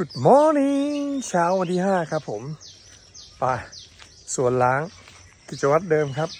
Good morning เช้าวันที่ 5 ครับผม ไปสวนล้างกิจวัตรเดิมครับ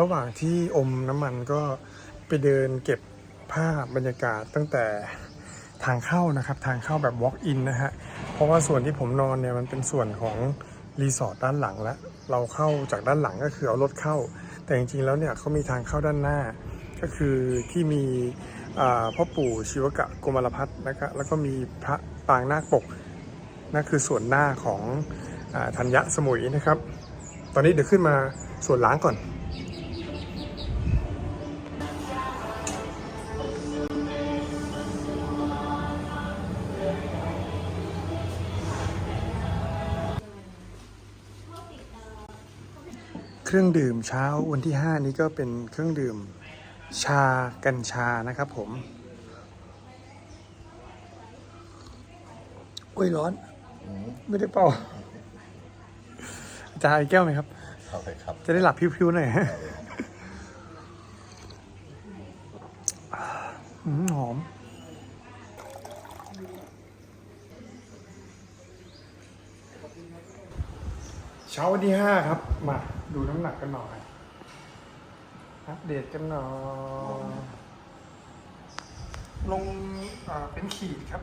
ระหว่างที่อมน้ำมันก็ไปเดินเก็บภาพบรรยากาศตั้งแต่ทางเข้านะครับ ทางเข้าแบบ walk in นะฮะ เพราะว่าส่วนที่ผมนอนเนี่ยมันเป็นส่วนของรีสอร์ทด้านหลังแล้ว เราเข้าจากด้านหลังก็คือเอารถเข้า แต่จริงๆแล้วเนี่ยเขามีทางเข้าด้านหน้า ก็คือที่มีพ่อปู่ชิวกะโกมารพัฒน์นะครับ แล้วก็มีพระปางนาคปกนั่นคือส่วนหน้าของอธัญญสมุยนะครับ ตอนนี้เดี๋ยวขึ้นมาส่วนล้างก่อน รื่องดื่มเช้าวันที่ 5 นี้ก็เป็นเครื่องดื่มชากัญชานะครับผมโอ้ยร้อน ไม่ได้เป่าอาจารย์อีกแก้วไหมครับเอาเลยครับ จะได้หลับพิวๆหน่อยฮะอืมหอม เช้าวันที่ห้าครับ มา ดูน้ำหนักกันหน่อย อัปเดตกันหน่อย ลงอ่าเป็นขีดครับ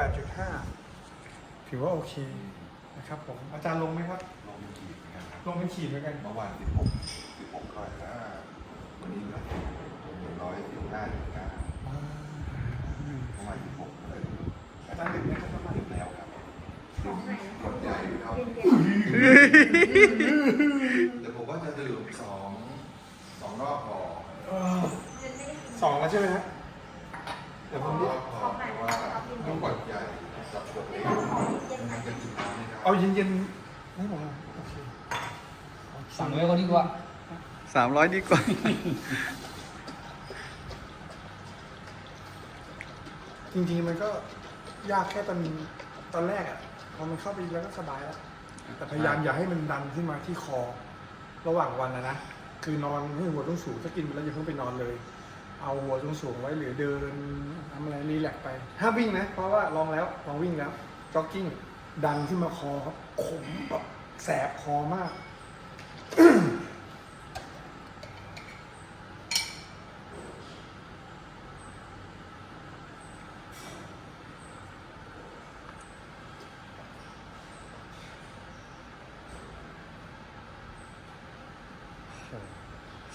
78.5 ถือว่าโอเคนะครับผม อาจารย์ลงไหมครับ ลงเป็นขีดเหมือนกันครับลงเป็นขีดเหมือนกัน เมื่อวาน16 16เท่าไหร่นะวันนี้เหลือร้อยสิบห้าจุดเก้าเมื่อวาน16เท่าไหร่อาจารย์ดื่มไหมครับน้ำมันดื่มแล้วครับดื่มกดใหญ่อยู่ครับแต่ผมว่าจะ ดื่มสองสองรอบพอสองแล้วใช่ไหมฮะเดี๋ยวสผอมงรอบพอเพราะว่าต้องกดใหญ่กับกดเล็กมันจะกินน้ำไม่ได้เอาเย็นๆให้ผมหน่อยโอเคสั่งไว้ก็ดีกว่าสามร้อยดีกว่า จริงๆมันก็ยากแค่ตอนตอนแรกอะพอมันเข้าไปแล้วก็สบายแล้วแต่พยายามอย่าให้มันดันขึ้นมาที่คอ ระหว่างวันนะนะคือนอนให้หัวต้องสูงถ้ากินไปแล้วอย่าเพิ่งไปนอนเลย เอาหัวตรงสูงไว้หรือเดินทำอะไรรีแลกไปห้ามวิ่งนะ เพราะว่าลองแล้วลองวิ่งแล้วจ็อกกิ้งดันขึ้นมาคอครับขมแบบแสบคอมาก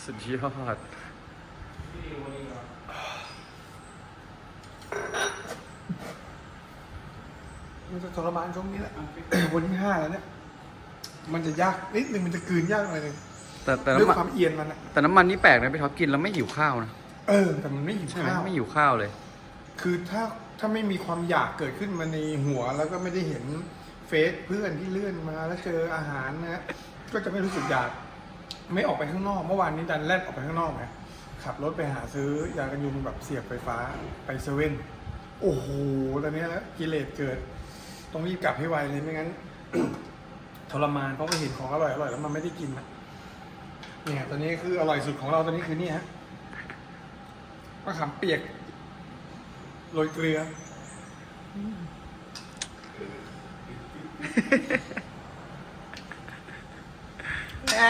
สุดยอด มันจะทรมานช่วงนี้แหละ วันที่ห้าแล้วเนี่ย มันจะยากนิดนึงมันจะกลืนยากหน่อยนึงแต่แต่ด้วยน้ำมันความเอียนมันอะแต่น้ำมันนี่แปลกนะพี่ท็อปกินแล้วไม่หิวข้าวนะเออ แต่มันไม่หิวใช่ไหมข้าวไม่หิวข้าวเลย คือถ้าถ้าไม่มีความอยากเกิดขึ้นมาในหัวแล้วก็ไม่ได้เห็นเฟซเพื่อนที่เลื่อนมาแล้วเจออาหารนะฮะก็จะไม่รู้สึกอยาก ไม่ออกไปข้างนอก เมื่อวานนี้ดันแลดออกไปข้างนอกไงขับรถไปหาซื้อยากันยุงแบบเสียบไฟฟ้าไปเซเว่นโอ้โหตอนนี้แล้วกิเลสเกิด ต้องรีบกลับให้ไวเลยไม่งั้นทรมานเพราะว่าเห็นของอร่อยอร่อยแล้วมันไม่ได้กินนะเนี่ยตอนนี้คืออร่อยสุดของเราตอนนี้คือนี่ฮะมะขามเปียกโรยเกลือ แอ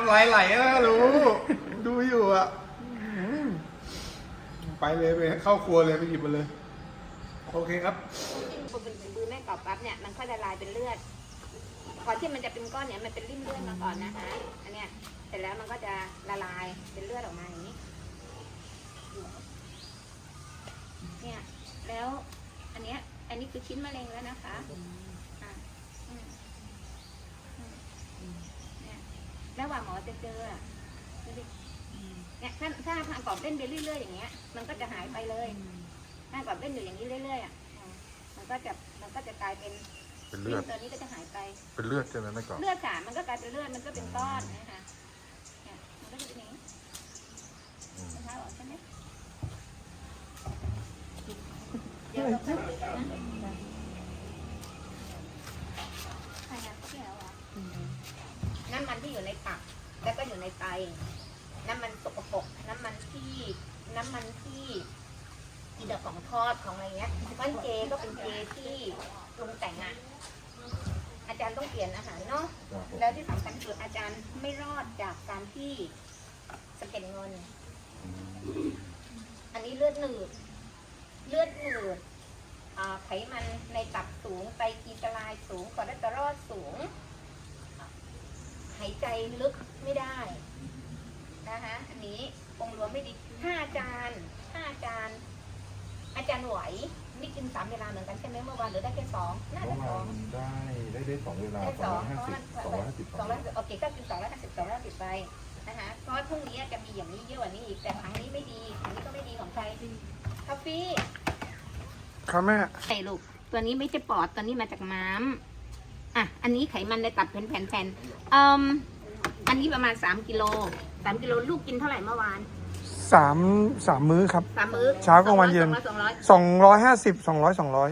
บไหลไหลๆอะรู้ ดูอยู่อะอืมไปเลยไปเข้าครัวเลยไปหยิบมาเลย โอเคครับ ปืนปืนไม่ตอบรับเนี่ยมันค่อยละลายเป็นเลือดก่อนที่มันจะเป็นก้อนเนี่ยมันเป็นริ่มเลือดมาก่อนนะคะ อันเนี้ยเสร็จแล้วมันก็จะละลายเป็นเลือดออกมาอย่างนี้ เนี่ยแล้วอันเนี้ยอันนี้คือชิ้นมะเร็งแล้วนะคะอะอืมอืมเนี่ย แล้วว่าหมอจะเจออะดูดิเนี่ยถ้าถ้าทางกรอบเล่นไปเรื่อยๆอย่างเงี้ย มันก็จะหายไปเลยถ้ากรอบเล่นอยู่อย่างนี้เรื่อยๆอะอะมันก็จะมันก็จะกลายเป็นเป็นเลือดตัวนี้ก็จะหายไป เป็นเลือดใช่ไหมแม่กอบเลือดค่ะมันก็กลายเป็นเลือดมันก็เป็นก้อนนะคะเนี่ยมันก็จะเป็นอย่างนี้อืมนะคะออกใช่ไหมเดี๋ยวเราไปคุยกันนะใครนะพี่แล้วอะน้ำมันที่อยู่ในตับ แล้วก็ อยู่ในไต น้ำมันสกปรกน้ำมันที่น้ำมันที่กินแต่ของทอดของอะไรเงี้ยมันเจก็เป็นเจที่ปรุงแต่งอะอาจารย์ต้องเปลี่ยนอาหารเนาะครับผมแล้วที่สำคัญคืออาจารย์ไม่รอดจากการที่สะเก็ดเงิน อันนี้เลือดหนืด เลือดหนืดอ่าไขมันในตับสูงไตรกลีเซอไรด์สูงคอเลสเตอรอลสูง หายใจลึกไม่ได้นะคะอันนี้องค์รวมไม่ดีถ้าอาจารย์ถ้าอาจารย์ อาจารย์ไหวนี่กินสามเวลาเหมือนกันใช่ไหมเมื่อวานหรือได้แค่สองน่าเมื่จะอสวาองนได้ได้ได้สองเวลาได้สสอองงร้อยห้าเพราะสิบมันสองร้อยห้าสิบสองร้อยโอเคก็คือสองร้อยห้าสิบสองร้อยห้าสิบไปนะคะเพราะว่าพรุ่งนี้จะมีอย่างนี้เยอะกว่านี้อีกแต่ครั้งนี้ไม่ดีครั้งนี้ก็ไม่ดีของใครคาฟี่ครับแม่ไข่ลูก ตัวนี้ไม่ใช่ปอดตัวนี้มาจากม้าม อะ อันนี้ไขมันในตับเป็นแผ่นๆอืมอันนี้ประมาณสามกิโลสามกิโลลูกกินเท่าไหร่เมื่อวานสามสามมื้อครับ สามมื้อเช้ากลางวันเย็น สองร้อยสองร้อยห้าสิบสองร้อยสองร้อย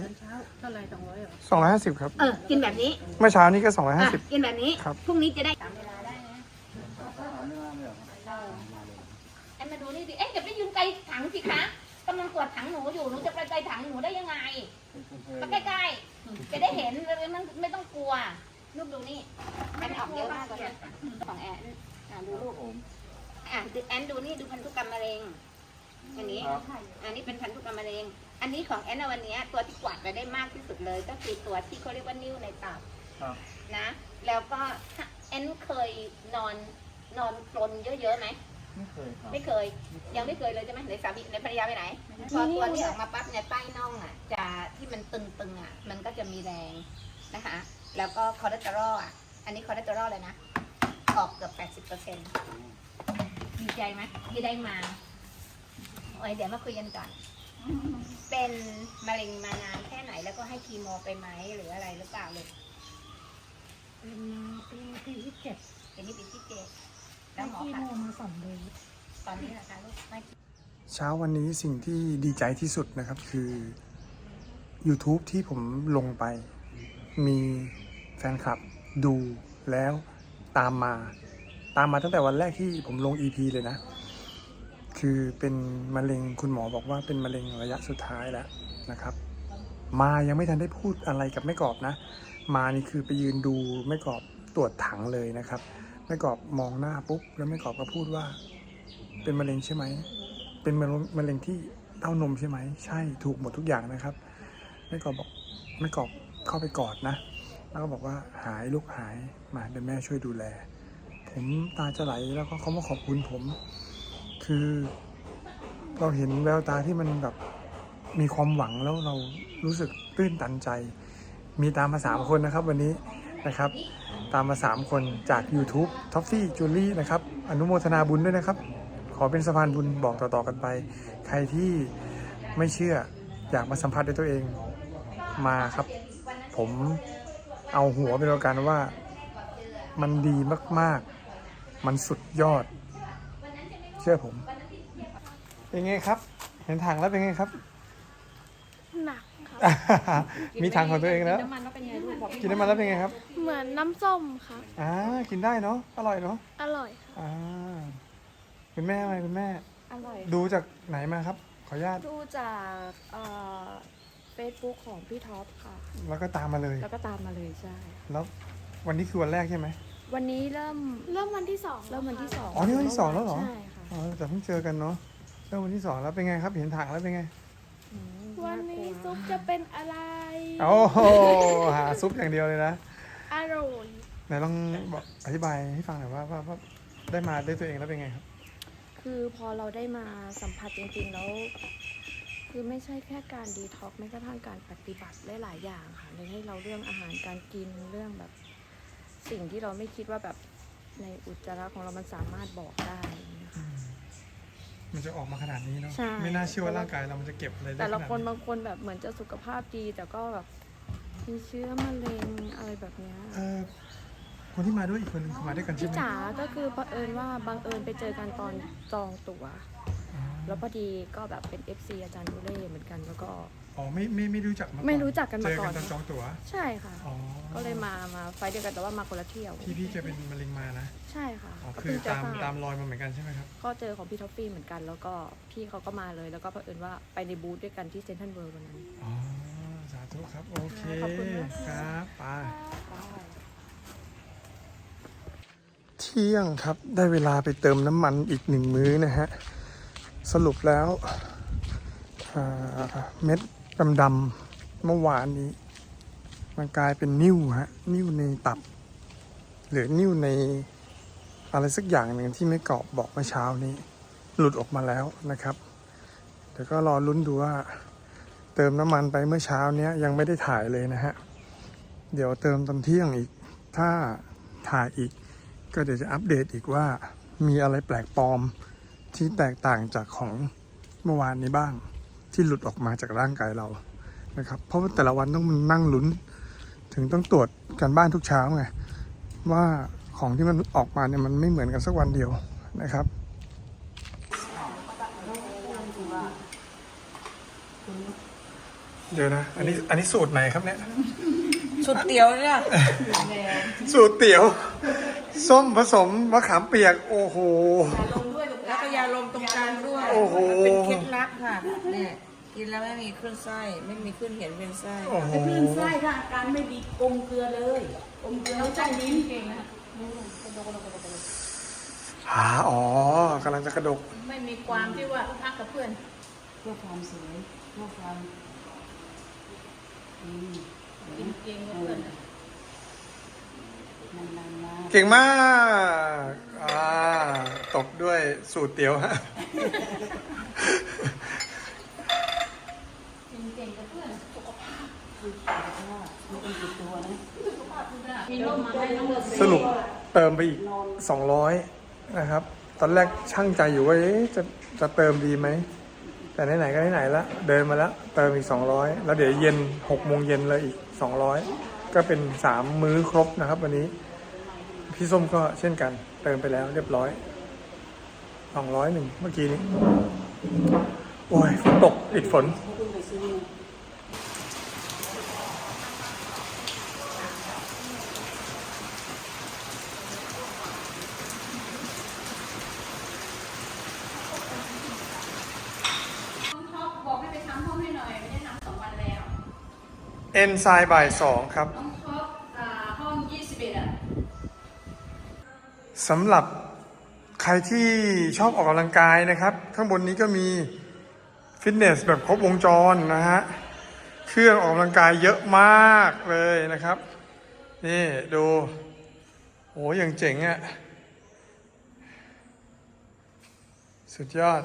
เท่าไหร่สองร้อยเหรอสองร้อยห้าสิบครับ เออ กินแบบนี้เมื่อเช้านี้ก็สองร้อยห้าอะสิบ กินแบบนี้ ครับ พรุ่งนี้จะได้ตามเวลาได้นะไอ้มาดูนี่ดิ เอ๊ะอย่าไปยืนไกลถังสิคะ กำลังตรวจถังหนูอยู่หนูจะไปไกลถังหนูได้ยังไงมาใกล้ๆจะได้เห็นเลยมันไม่ต้องกลัวลูกดูนี่แอนออกเยอะมากเลยของแอนอะดูลูกอะดูแอนดูนี่ดูพันธุกรรมมะเร็งอันนี้อันนี้เป็นพันธุกรรมมะเร็ง อันนี้ของแอนนะวันเนี้ยตัวที่กวาดไปได้มากที่สุดเลย ก็คือตัวที่เขาเรียกว่านิ้วในตับครับนะ แล้วก็แอนเคยนอนนอนกลนเยอะๆไหม ไม่เคยครับ ไม่เคย ยังไม่เคยเลยใช่ไหมไหนสามีไหนภรรยาไปไหน พอตัวที่ออกมาปั๊บเนี่ยใต้น่องอะ จะที่มันตึงๆอะ มันก็จะมีแรงนะคะ แล้วก็คอเลสเตอรอลอะ อันนี้คอเลสเตอรอลเลยนะ ออกเกือบแปดสิบเปอร์เซ็นต์ดีใจไหมที่ได้มาโอ้ยเดี๋ยวมาคุยกันก่อน เป็นมะเร็งมานานแค่ไหนแล้วก็ให้คีโมไปไหมหรืออะไรหรือเปล่าเลยเป็นมาปีปีที่เจ็ดเป็นนี่ปีที่เจ็ด แล้วหมอคีคะโมมาสองโดสตอนนี้นะคะลูกไม่เช้าวันนี้สิ่งที่ดีใจที่สุดนะครับคือ YouTube ที่ผมลงไป มีแฟนคลับดูแล้วตามมา ตามมาตั้งแต่วันแรกที่ผมลง EP เลยนะ คือเป็นมะเร็งคุณหมอบอกว่าเป็นมะเร็งระยะสุดท้ายแล้วนะครับ มายังไม่ทันได้พูดอะไรกับแม่กอบนะ มานี่คือไปยืนดูแม่กอบตรวจถังเลยนะครับ แม่กอบมองหน้าปุ๊บแล้วแม่กอบก็พูดว่า เป็นมะเร็งใช่ไหมเป็นมะเร็งมะเร็งที่เต้านมใช่ไหมใช่ถูกหมดทุกอย่างนะครับแม่กอบบอกแม่กอบเข้าไปกอดนะ แล้วก็บอกว่าหายลูกหายมาเดี๋ยวแม่ช่วยดูแล ผมตาจะไหลแล้วก็เขามาขอบคุณผม คือเราเห็นแววตาที่มันแบบมีความหวังแล้วเรารู้สึกตื้นตันใจ มีตามมาสามคนนะครับ วันนี้ นะครับ ตามมาสามคนจาก YouTube t o f f e e j u l i e นะครับ อนุโมทนาบุญด้วยนะครับ ขอเป็นสะพานบุญบอกต่อๆกันไป ใครที่ไม่เชื่ออยากมาสัมผัสด้วยตัวเองมาครับ ผมเอาหัวเป็นประกันว่ามันดีมากๆ มันสุดยอด เชื่อผม เป็นไงครับ เห็นถังแล้วเป็นไงครับ หนักครับ มีถังของตัวเองแล้วน้ำมันแล้วเป็นไงลูกบอกกินน้ำมันแล้วเป็นไงครับ เหมือนน้ำส้มค่ะ อ่ากินได้เนาะอร่อยเนาะอร่อยค่ะ อ่าคุณแม่อะไรคุณแม่ อร่อย ดูจากไหนมาครับ ขออนุญาตดูจากเฟซบุ๊กของพี่ท็อปค่ะ แล้วก็ตามมาเลย แล้วก็ตามมาเลยใช่ แล้ววันนี้คือวันแรกใช่ไหมวันนี้เริ่มเริ่มวันที่สองเริ่มวันที่สองอ๋อนี่วันที่สองแล้วเหรอใช่ค่ะอ๋อแต่เพิ่งเจอกันเนาะเริ่มวันที่สองแล้วเป็นไงครับ เห็นถังแล้วเป็นไงอืมวันนี้ากลัซุปจะเป็นอะไร โอ้โหหาซุปอย่างเดียวเลยนะ ออร่อยไหนลองบอกอธิบายให้ฟังหน่อยว่าว่าว่าได้มาด้วยตัวเองแล้วเป็นไงครับ คือพอเราได้มาสัมผัสจริงๆแล้ว คือไม่ใช่แค่การดีท็อกซ์ไม่กระทั่งการปฏิบัติได้หลายอย่างค่ะในให้เราเรื่องอาหารการกินเรื่องแบบ สิ่งที่เราไม่คิดว่าแบบในอุจจาระของเรามันสามารถบอกได้นะคะมันจะออกมาขนาดนี้เนาะใช่ ไม่น่าเชื่อว่าร่างกายเรามันจะเก็บอะไรได้แต่ละขนาดคนบางคนแบบเหมือนจะสุขภาพดีแต่ก็แบบ มีเชื้อมะเร็งอะไรแบบเนี้ยเออคนที่มาด้วยอีกคนหนึงคือมาด้วยกันใช่พี่ไหมจ๋าก็คือเผอิญว่าบังเอิญไปเจอกันตอนจองตั๋ว อ๋อแล้วพอดีก็แบบเป็น FC อาจารย์ดูเล่เหมือนกันแล้วก็ อ๋อไม่ไม่ไม่รู้จักมาก่อนไม่รู้จักกันมาก่อน เจอกันตอนจองตั๋วใช่ค่ะ อ๋อก็เลยมามาไฟล์เดียวกันแต่ว่ามาคนละเที่ยว พี่พี่แกเป็นมะเร็งมานะใช่ค่ะอ๋อก็คือเพิ่งจะตามทราบตามรอยมาเหมือนกันใช่ไหมครับก็เจอของพี่ท็อฟฟี่เหมือนกัน แล้วก็พี่เขาก็มาเลยแล้วก็เผอิญว่าไปในบูธด้วยกันที่เซนทรัลเวิลด์วันนั้น อ๋อสาธุ ครับ โอเคขอบคุณมากคค่ะรับไปเที่ยงครับได้เวลาไปเติมน้ำมันอีกหนึ่งมื้อนะฮะ สรุปแล้วอ่าเม็ดดำๆเมื่อวานนี้ มันกลายเป็นนิ่วฮะ นิ่วในตับ หรือนิ่วในอะไรสักอย่างหนึ่งที่ไม่กรอบบอกเมื่อเช้านี้ หลุดออกมาแล้วนะครับ เดี๋ยวก็รอลุ้นดูว่า เติมน้ำมันไปเมื่อเช้าเนี้ยยังไม่ได้ถ่ายเลยนะฮะ เดี๋ยวเติมตอนเที่ยงอีก ถ้าถ่ายอีก ก็เดี๋ยวจะอัปเดตอีกว่ามีอะไรแปลกปลอมที่แตกต่างจากของเมื่อวานนี้บ้าง ที่หลุดออกมาจากร่างกายเรานะครับ เพราะว่าแต่ละวันต้องนั่งลุ้น ถึงต้องตรวจกันบ้านทุกเช้าไงว่าของที่มันออกมาเนี่ยมันไม่เหมือนกันสักวันเดียวนะครับ เดี๋ยวนะ อันนี้อันนี้สูตรไหนครับเนี่ย สุดเตี๋ยวเนี่ยสูตรเตี๋ยว ส้มผสมมะขามเปียก โอ้โห แล้วก็ยาลมตรงกลางด้วยโอ้โห มันเป็นเคล็ดลับค่ะเนี่ยกินแล้วไม่มีคลื่นไส้ไม่มีคลื่นเห็นเป็นไส้โอ้โห คลื่นไส้ถ้าอาการไม่ดีอมเกลือเลยอมเกลือแล้วใจลิ้นเก่งนะหาอ๋อกำลังจะกระดก ไม่มีความที่ว่าพักกับเพื่อน เพื่อความสวยเพื่อความ กินเก่งกับเพื่อนนานๆมาเก่งมาก อ่า ตบด้วยสูตรเตี๋ยวฮะ กินเก่งกับเพื่อนมีร่มมาให้น้องเลิศสรุปเติมไปอีก 200 นะครับ ตอนแรกช่างใจอยู่ว่าเอ๊ะจะจะเติมดีไหม แต่ไหนๆก็ไหนๆละเดินมาแล้วเติมอีก 200 แล้วเดี๋ยวเย็น6โมงเย็นเลยอีก 200 ก็เป็น 3 มื้อครบนะครับ วันนี้ พี่ส้มก็เช่นกัน เติมไปแล้วเรียบร้อย 200หนึ่งเมื่อกี้นี้ โอ้ยฝนตกติดฝน ท็อปบอกให้ไปทำห้องให้หน่อย ไม่ได้ทำสองวันแล้ว เอนไซม์บ่ายสองครับน้องท็อปอ่าห้องยี่สิบเอ็ดอะสำหรับใครที่ชอบออกกำลังกายนะครับ ข้างบนนี้ก็มีฟิตเนสแบบครบวงจรนะฮะเครื่องออกกำลังกายเยอะมากเลยนะครับ นี่ดูโอ้ยังเจ๋งอะ่ะสุดยอด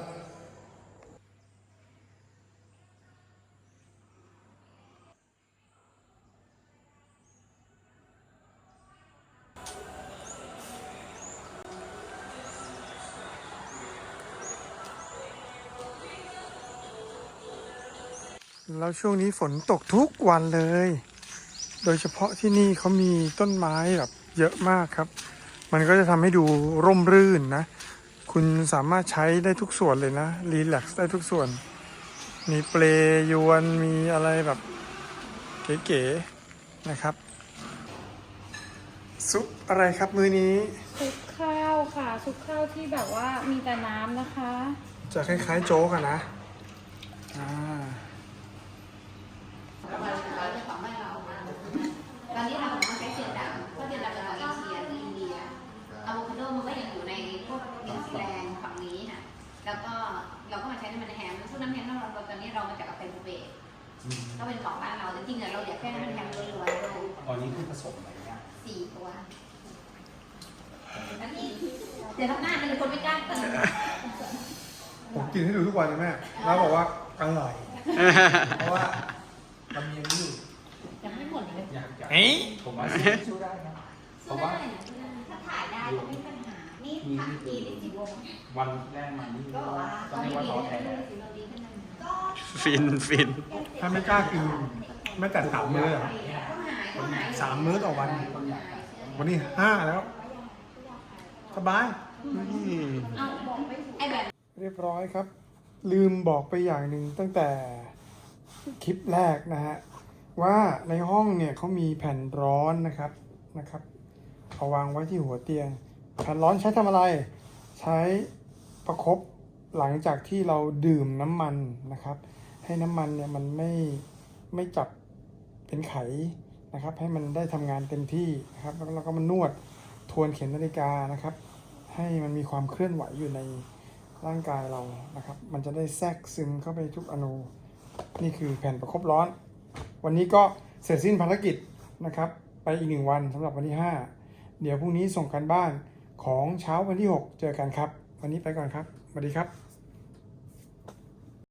แล้วช่วงนี้ฝนตกทุกวันเลย โดยเฉพาะที่นี่เขามีต้นไม้แบบเยอะมากครับ มันก็จะทำให้ดูร่มรื่นนะ คุณสามารถใช้ได้ทุกส่วนเลยนะ รีแลกซ์ได้ทุกส่วน มีเปลยวน มีอะไรแบบเก๋ๆนะครับ ซุปอะไรครับมือนี้ ซุปข้าวค่ะ ซุปข้าวที่แบบว่ามีแต่น้ำนะคะ จะคล้ายๆโจ๊กอะนะ อ่า ตอนนี้เรากำลังใช้เทียนดำเพราะเทียนดำเป็นของเอเชียที่อินเดียอะโวคาโดมันก็ยังอยู่ในพวกนิวซีแลนด์ฝั่งนี้น่ะแล้วก็เราก็มาใช้น้ำมันแฮมซึ่งน้ำมันแฮมของเราตอนนี้เรามาจากกาแฟบูเบตก็เป็นของบ้านเราแต่จริงๆอะเราอยากแค่น้ำมันแฮมล้วนๆเลยตอนนี้คือผสมอะไรเนี่ยผสี่ตัวอันนี้เดี๋ยวทำหน้าเป็นคนไม่กล้าเติมผมกินให้ดูทุกวันเลยแม่แล้วบอกว่าอร่อยเพราะว่า มันมีอันนี้อยู่ยังไม่หมดเลยเฮ้ยผมว่าสู้ได้นะสู้ได้นะถ้าถ่ายได้ก็ไม่มีปัญหา นี่ทำกี่ได้สิบวงวันแรกมานี่ก็บอกว่าต้องเรียกว่าท้อแท้เราดีขึ้นมาก็ฟินฟินถ้าไม่กล้ากินไม่แต่สามมื้อเหรอก็หายก็หายสามมื้อต่อวัน วันนี้ห้าแล้ว สบายเอาบอกไม่ถูกไอ้แบบเรียบร้อยครับ ลืมบอกไปอย่างหนึ่งตั้งแต่ คลิปแรกนะฮะว่าในห้องเนี่ยเขามีแผ่นร้อนนะครับนะครับเอาวางไว้ที่หัวเตียง แผ่นร้อนใช้ทำอะไร ใช้ประคบหลังจากที่เราดื่มน้ำมันนะครับ ให้น้ำมันเนี่ยมันไม่ไม่จับเป็นไขนะครับ ให้มันได้ทำงานเต็มที่นะครับ แล้วเราก็มานวดทวนเข็มนาฬิกานะครับ ให้มันมีความเคลื่อนไหวอยู่ในร่างกายเรานะครับ มันจะได้แทรกซึมเข้าไปทุกอนู นี่คือแผ่นประคบร้อน วันนี้ก็เสร็จสิ้นภารกิจนะครับ ไปอีกหนึ่งวันสำหรับวันที่ 5 เดี๋ยวพรุ่งนี้ส่งกันบ้านของเช้าวันที่ 6 เจอกันครับ วันนี้ไปก่อนครับสวัสดีครับ